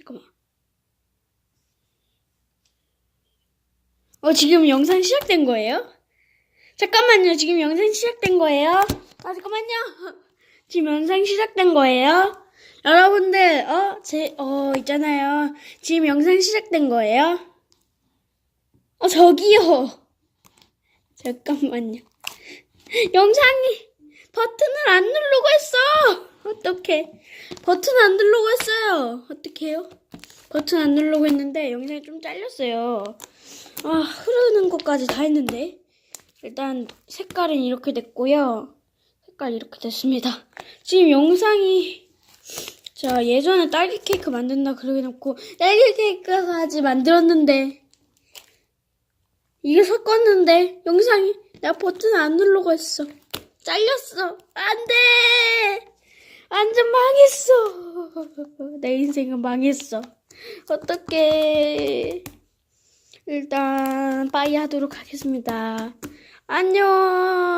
잠깐만. 어, 지금 영상 시작된 거예요? 잠깐만요. 지금 영상 시작된 거예요? 아, 잠깐만요. 지금 영상 시작된 거예요? 여러분들, 어, 제, 어, 있잖아요. 지금 영상 시작된 거예요? 어, 저기요. 잠깐만요. 영상이 버튼을 안 누르고 했어. 어떡해. 버튼 안 누르고 했어요. 어떡해요? 버튼 안 누르고 했는데 영상이 좀 잘렸어요. 아, 흐르는 것까지 다 했는데. 일단 색깔은 이렇게 됐고요. 색깔 이렇게 됐습니다. 지금 영상이 자 예전에 딸기 케이크 만든다 그러게 놓고 딸기 케이크까지 만들었는데 이게 섞었는데 영상이 내가 버튼 안 누르고 했어. 잘렸어. 안 돼. 완전 망했어. 내 인생은 망했어. 어떡해. 일단 빠이 하도록 하겠습니다. 안녕.